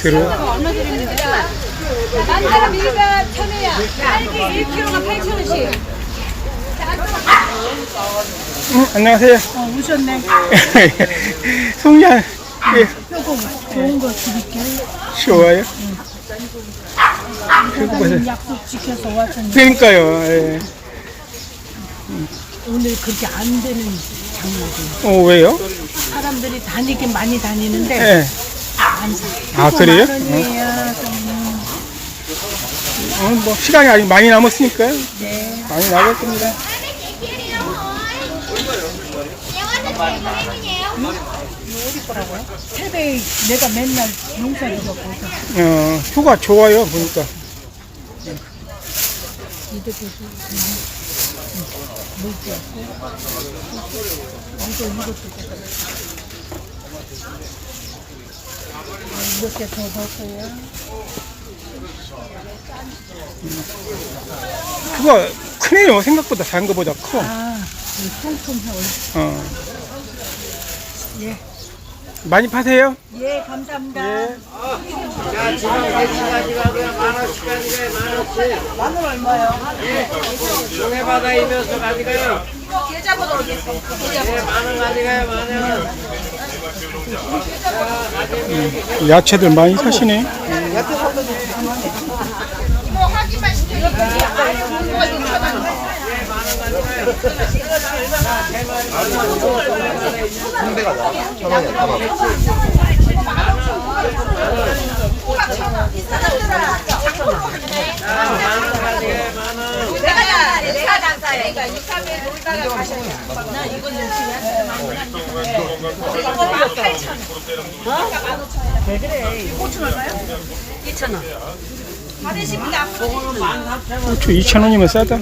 그래? 만다라 밀가 천혜야. 딸기 1kg가 8,000원씩. 응, 안녕하세요. 어, 오셨네. 송량, 예, 조금 좋은 거 드릴게요. 쉬워요? 그거 보세요. 사장님 약속 지켜서 왔는데 그러니까요, 예. 오늘 그렇게 안 되는 장마죠. 어, 왜요? 사람들이 다니긴 많이 다니는데 예. 안 사. 아, 그래요? 만 원이에요. 좀. 어, 뭐, 시간이 아직 많이 남았으니까요. 네. 많이 남았습니다. 세배 내가 맨날 농사를 줬고 어, 효가 좋아요, 보니까. 이렇게 좀 이거 이것도 이렇게 더 넣고요. 그거 크네요. 생각보다 작은 것보다 커. 아, 이 통통해. 어. 예. 많이 파세요? 예, 감사합니다. 예. 마늘 얼마요? 동해 바다이면서 가져가요. 계좌번호 네, 만원 가져가요, 만 원. 야채들 많이 사시네. 고추 2,000원이면 싸다.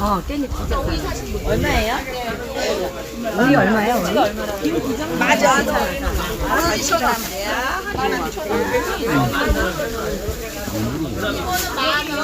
어, 얼마예요? 우리 얼마예요? 우리? 맞아. 아, 이천 원. 이거는 만 원.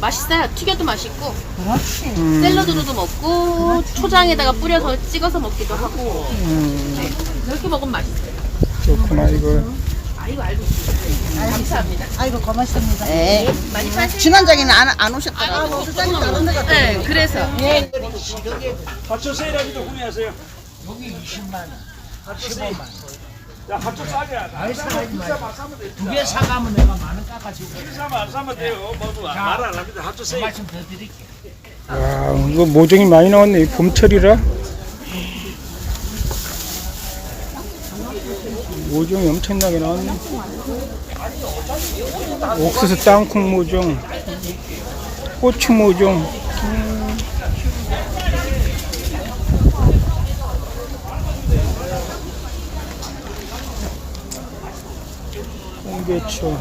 맛있어요. 튀겨도 맛있고 그렇지. 음, 샐러드로도 먹고 초장에다가 뿌려서 찍어서 먹기도 하고 음, 네, 그렇게 먹으면 맛있어요. 좋구나, 이거. 아이고 알고 있어요. 감사합니다. 아이고, 고맙습니다. 네. 많이 파세요. 지난장에는 안, 안 오셨더라고. 수장이 다른 데 갔다. 네, 그래서 가초 세일하기도 구매하세요. 여기 20만 원. 가초 세일. 야, 싸게. 안 사면 비싸면 사면 돼. 두개 사가면 내가 만 원 깎아주고 비싸면 안 사면 돼요. 뭐도 말안 합니다. 가초 세일. 말씀 더 드릴게요. 와, 이거 모종이 많이 나왔네. 봄철이라. 모종이 엄청나게 나왔네. 옥수수 땅콩 모종, 고추 모종. 홍배추,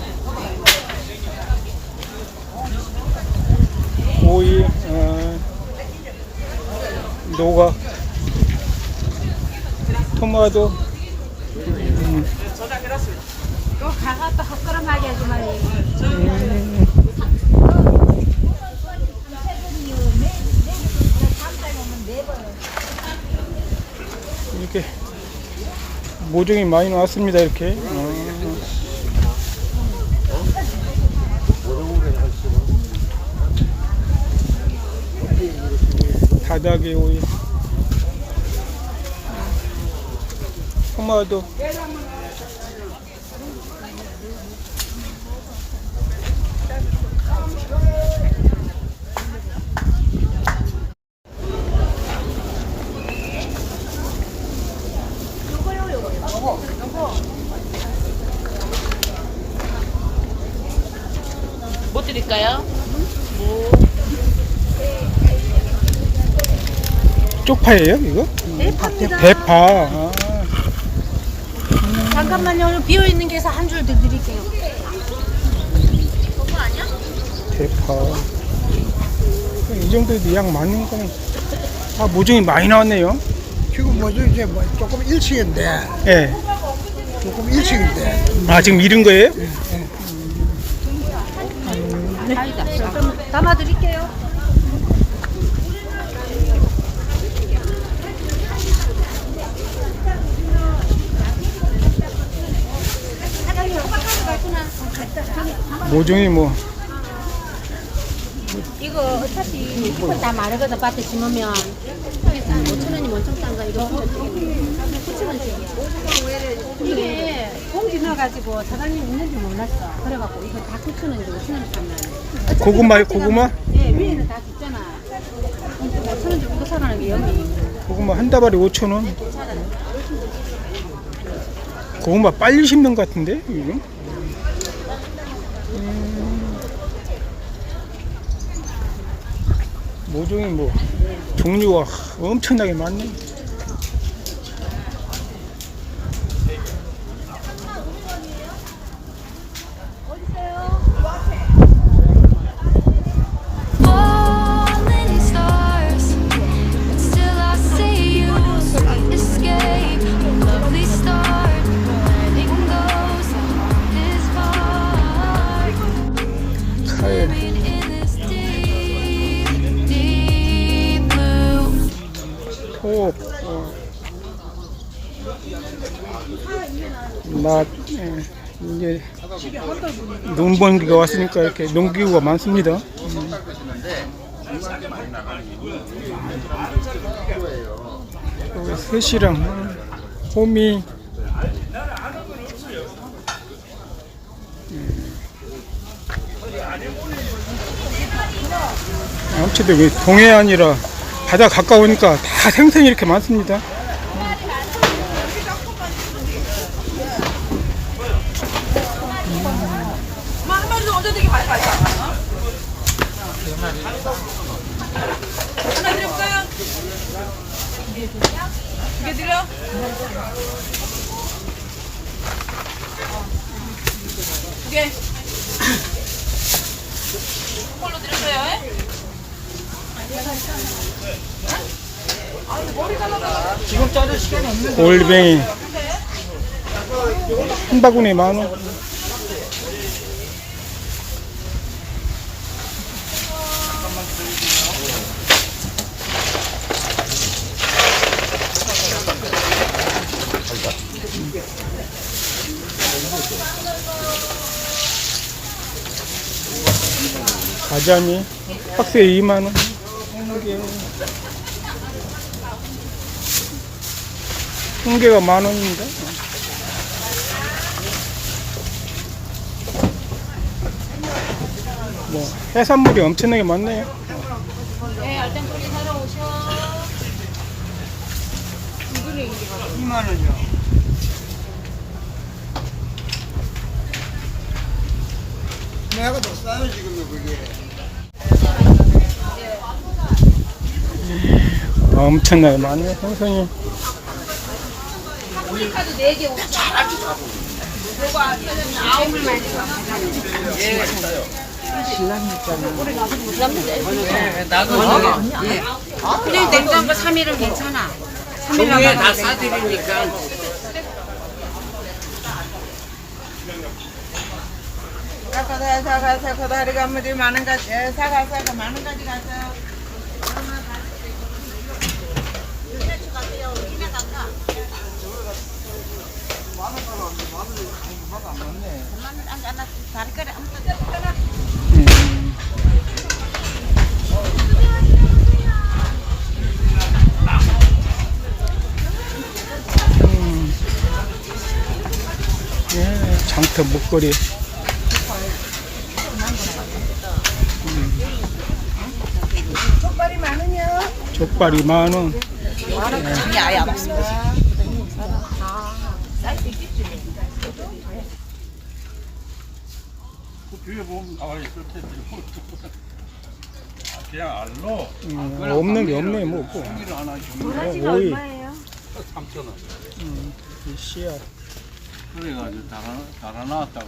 오이, 어, 노각, 토마토, 하지 말고. 이렇게 모종이 많이 나왔습니다. 이렇게. 어. 다닥이 오이, 토마토. 쪽파예요, 이거? 대파입니다. 대파. 아, 잠깐만요. 비어 있는 게서 한 줄 더 드릴게요. 그거 아니야? 대파. 이 정도도 양 많은 거는. 아, 모종이 많이 나왔네요. 지금 뭐죠 이제 뭐 조금 일찍인데 예. 조금 일찍인데 아, 지금 이른 거예요? 그럼 담아 드릴게요. 모종이 뭐. 이거 어차피 이거 다 마르거든 밭에 심으면 5천 원이면 엄청 싼거 이거 9천 원씩이야. 이게 봉지 넣어가지고 사장님 있는지 몰랐어. 그래갖고 이거 다 9천 원인데 5천 원 샀나. 고구마요, 고구마? 예, 위에는 다 죽잖아. 5천 원 주고 사가는 게 여기. 고구마 한 다발에 5,000원. 고구마 빨리 심는 것 같은데, 이거? 음. 모종이 뭐, 종류가 엄청나게 많네. 맛, 예. 이제 농번기가 왔으니까 이렇게 농기구가 많습니다. 음. 셋이랑 호미 아무튼 여기 동해안이라 바다 가까우니까 다 생선이 이렇게 많습니다. 하나 드릴까요? 두개 드려? 두 개. 걸로 드렸어요? 예? 골뱅이 한 바구니에 만 원. 가자미 박스에 2만 원. 홍게. 홍게가 만 원인데. 뭐 해산물이 엄청나게 많네요. 네, 알짱거리 사러 오셔. 2만 원이요. 내가 더 싸요 지금요 그게. 엄청나게 많네 생선이. 카드 4개 5천 근데 냉장고 3일은 괜찮아. 종이에 다 싸드리니까. 사가 사가 사가 다리 가면 많은 가지 사가 사가 많은 가지 가서. 예, 장터 목걸이 많으냐? 족발이 만 원. 장이 아예 안 없습니다. 뒤에 보면 나와 있을 텐데. 그냥 알로 음, 없는 게 없네 뭐 없고 종이를 하나 주면 도라지가 오이. 얼마예요? 3천 원. 이 씨앗 그래가지고 달아 달아 놨다가